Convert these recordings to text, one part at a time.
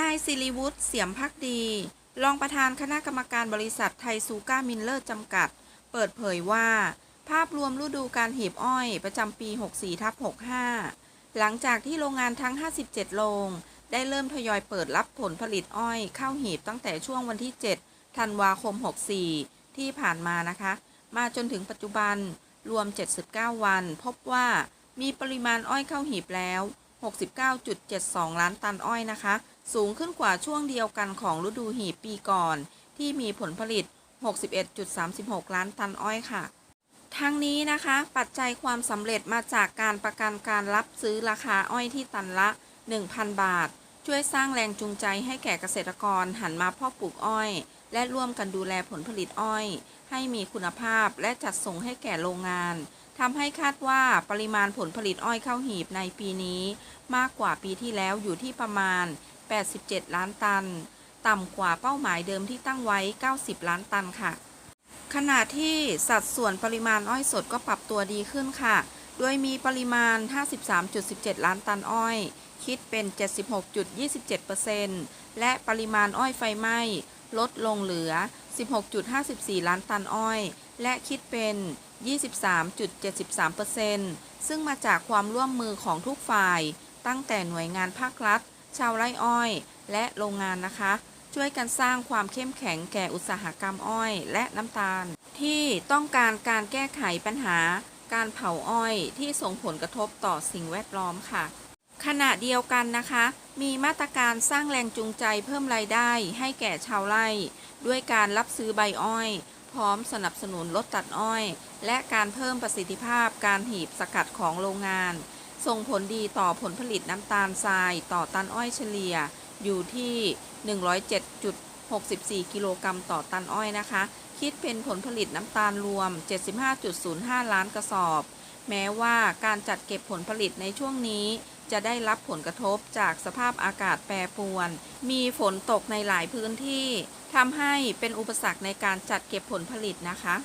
นายสิริวุฒิเสียมพักดี รองประธานคณะกรรมการบริษัทไทยซูก้ามินเลอร์จำกัด เปิดเผยว่า ภาพรวมฤดูการหีบอ้อยประจำปี 64ทับ65 หลังจากที่โรงงานทั้ง 57 โรง ได้เริ่มทยอยเปิดรับผลผลิตอ้อยเข้าหีบตั้งแต่ช่วงวันที่ 7 ธันวาคม 64 ที่ผ่านมานะคะ มาจนถึงปัจจุบันรวม 79 วัน พบว่ามีปริมาณอ้อยเข้าหีบแล้ว 69.72 ล้านตันอ้อยนะคะ สูงขึ้นกว่าช่วงเดียวกันของฤดูหีบปีก่อน ที่มีผลผลิต 61.36 ล้านตันอ้อยค่ะ ทั้งนี้นะคะ ปัจจัยความสำเร็จมาจากการประกันการรับซื้อราคาอ้อยที่ตันละ 1,000 บาท ช่วยสร้างแรงจูงใจให้แก่เกษตรกรหันมาเพาะปลูกอ้อย และร่วมกันดูแลผลผลิตอ้อย ให้มีคุณภาพและจัดส่งให้แก่โรงงานทำให้คาดว่าปริมาณผลผลิตอ้อยเข้าหีบในปีนี้ มากกว่าปีที่แล้วอยู่ที่ประมาณ 87 ล้านตัน ต่ำกว่าเป้าหมายเดิมที่ตั้งไว้ 90 ล้านตันค่ะ ขณะที่สัดส่วนปริมาณอ้อยสดก็ปรับตัวดีขึ้นค่ะ โดยมีปริมาณ 53.17 ล้านตันอ้อย คิดเป็น 76.27%และปริมาณอ้อยไฟไหม้ ลดลงเหลือ 16.54 ล้านตันอ้อย และคิดเป็น 23.73%ซึ่งมาจากความร่วมมือของทุกฝ่าย ตั้งแต่หน่วยงานภาครัฐ ชาวไร่อ้อย และโรงงานนะคะ ช่วยกันสร้างความเข้มแข็งแก่อุตสาหกรรมอ้อย และน้ำตาล ที่ต้องการการแก้ไขปัญหา การเผาอ้อยที่ส่งผลกระทบต่อสิ่งแวดล้อมค่ะ ขณะเดียวกันนะคะ มีมาตรการสร้างแรงจูงใจเพิ่มรายได้ให้แก่ชาวไร่ ด้วยการรับซื้อใบอ้อย พร้อมสนับสนุนลดตัดอ้อย และการเพิ่มประสิทธิภาพการหีบสกัดของโรงงาน ส่งผลดีต่อผลผลิตน้ำตาลทรายต่อตันอ้อยเฉลี่ยอยู่ที่ 107.64 กิโลกรัมต่อตันอ้อยนะคะ คิดเป็นผลผลิตน้ำตาลรวม 75.05 ล้านกระสอบ แม้ว่าการจัดเก็บผลผลิตในช่วงนี้จะได้รับผลกระทบจากสภาพอากาศแปรปรวน มีฝนตกในหลายพื้นที่ทำให้เป็นอุปสรรคในการจัดเก็บผลผลิตนะคะ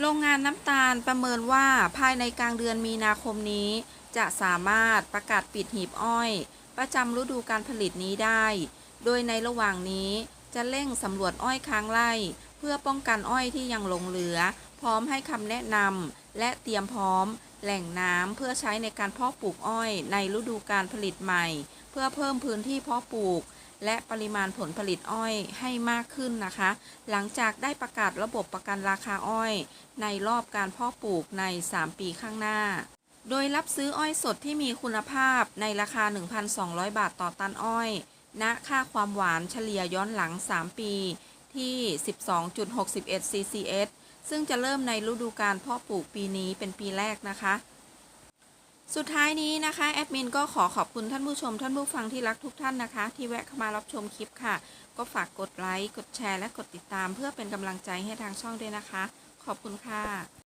โรงงานน้ำตาลประเมินว่าภายในกลางเดือนมีนาคมนี้ จะสามารถประกาศปิดหีบอ้อย ประจำฤดูการผลิตนี้ได้ โดยในระหว่างนี้ จะเร่งสำรวจอ้อยค้างไร่ เพื่อป้องกันอ้อยที่ยังหลงเหลือ พร้อมให้คำแนะนำและเตรียมพร้อม แหล่งน้ำเพื่อใช้ในการเพาะปลูกอ้อย ในฤดูการผลิตใหม่ เพื่อเพิ่มพื้นที่เพาะปลูก และปริมาณผลผลิตอ้อยให้มากขึ้นนะคะ หลังจากได้ประกาศระบบประกันราคาอ้อย ในรอบการเพาะปลูกใน 3 ปีข้างหน้าโดยรับซื้ออ้อยสดที่มีคุณภาพในราคา 1,200 บาทต่อตันอ้อย ณค่าความหวานเฉลี่ยย้อนหลัง 3 ปีที่ 12.61 CCS ซึ่งจะเริ่มในฤดูการเพาะปลูกปีนี้เป็นปีแรกนะคะ สุดท้ายนี้นะคะแอดมินก็ขอขอบคุณท่านผู้ชมท่านผู้ฟังที่รักทุกท่านนะคะ ที่แวะเข้ามารับชมคลิปค่ะ ก็ฝากกดไลค์ กดแชร์ และกดติดตาม เพื่อเป็นกำลังใจให้ทางช่องด้วยนะคะ ขอบคุณค่ะ